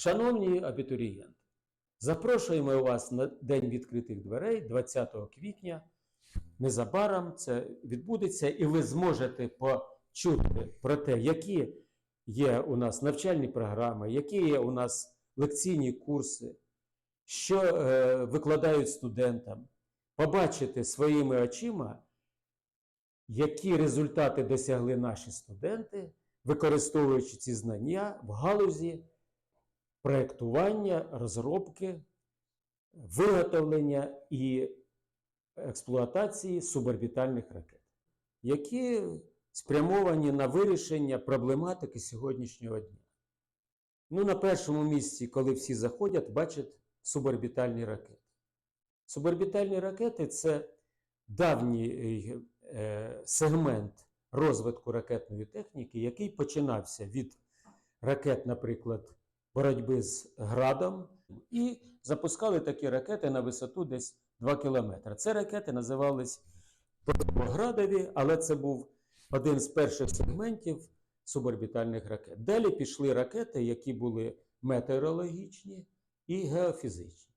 Шановні абітурієнти, запрошуємо вас на День відкритих дверей 20 квітня. Незабаром це відбудеться, і ви зможете почути про те, які є у нас навчальні програми, які є у нас лекційні курси, що е, викладають студентам, побачити своїми очима, які результати досягли наші студенти, використовуючи ці знання в галузі проєктування, розробки, виготовлення і експлуатації суборбітальних ракет, які спрямовані на вирішення проблематики сьогоднішнього дня. Ну, на першому місці, коли всі заходять, бачать суборбітальні ракети. Суборбітальні ракети це давній е, сегмент розвитку ракетної техніки, який починався від ракет, наприклад, боротьби з градом, і запускали такі ракети на висоту десь 2 кілометри. Це ракети називались Градові, але це був один з перших сегментів суборбітальних ракет. Далі пішли ракети, які були метеорологічні і геофізичні.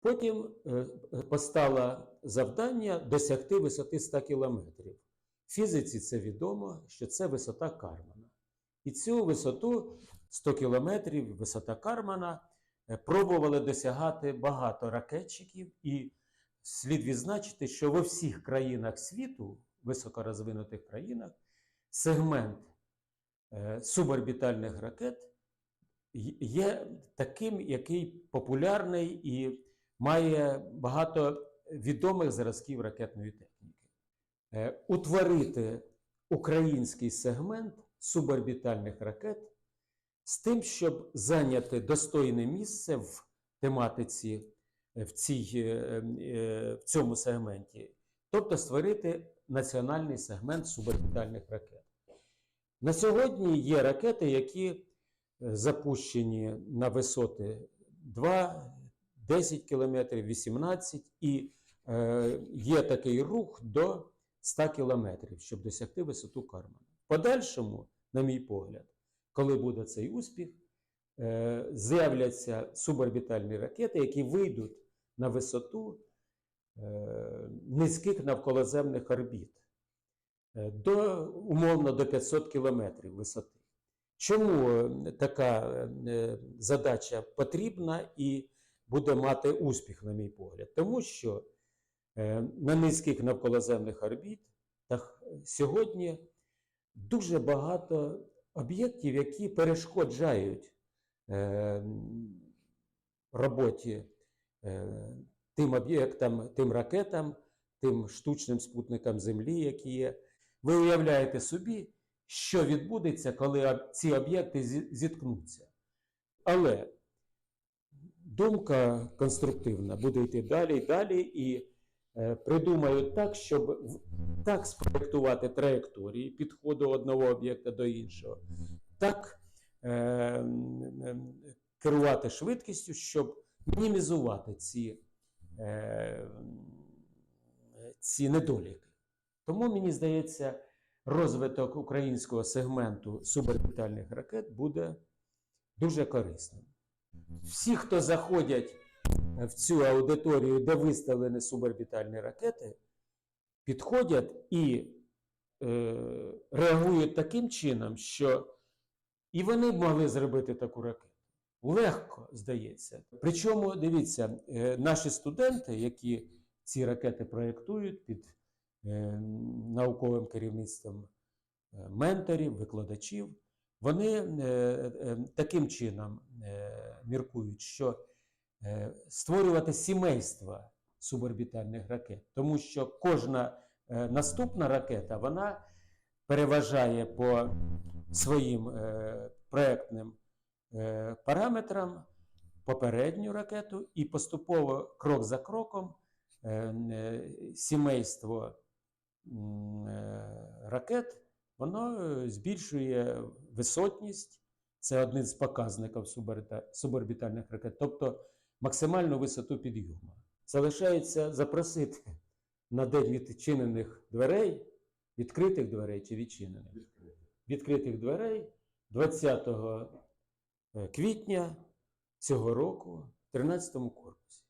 Потім е, постало завдання досягти висоти 100 кілометрів. Фізиці це відомо, що це висота Кармана. І цю висоту 100 кілометрів, висота Кармана, е, пробували досягати багато ракетчиків, і слід відзначити, що во всіх країнах світу, високорозвинутих країнах, сегмент е, суборбітальних ракет є таким, який популярний і має багато відомих зразків ракетної техніки. Е, Утворити український сегмент суборбітальних ракет з тим, щоб зайняти достойне місце в тематиці е, в, цій, е, е, в цьому сегменті, тобто створити національний сегмент суборбітальних ракет. На сьогодні є ракети, які запущені на висоти 2, 10 кілометрів, 18, і е, є такий рух до 100 кілометрів, щоб досягти висоту Кармана. В подальшому, на мій погляд, коли буде цей успіх, е, з'являться суборбітальні ракети, які вийдуть на висоту е, низьких навколоземних орбіт е, до умовно до 500 кілометрів висоти. Чому така задача потрібна і буде мати успіх, на мій погляд? Тому що на низьких навколоземних орбітах сьогодні дуже багато об'єктів, які перешкоджають е, роботі е, тим об'єктам, тим ракетам, тим штучним спутникам Землі, які є. Ви уявляєте собі, що відбудеться, коли ці об'єкти зіткнуться. Але думка конструктивна буде йти далі і далі, і придумають так, щоб так спроектувати траєкторії підходу одного об'єкта до іншого, так е, керувати швидкістю, щоб мінімізувати ці, е, ці недоліки. Тому мені здається, розвиток українського сегменту суборбітальних ракет буде дуже корисним. Всі, хто заходять в цю аудиторію, де виставлені суборбітальні ракети, підходять і е, реагують таким чином, що і вони б могли зробити таку ракету. Легко, здається. Причому, дивіться, е, наші студенти, які ці ракети проєктують під е, науковим керівництвом е, менторів, викладачів, вони е, е, таким чином е, міркують, що створювати сімейства суборбітальних ракет, тому що кожна е, наступна ракета вона переважає по своїм е, проектним е, параметрам попередню ракету і поступово крок за кроком е, е, сімейство е, ракет воно е, збільшує висотність. Це один з показників суборбіта- суборбітальних ракет, тобто максимальну висоту підйому. Залишається запросити на день відчинених дверей, відкритих дверей чи відчинених? Відкритих дверей 20 е, квітня цього року в 13 корпусі.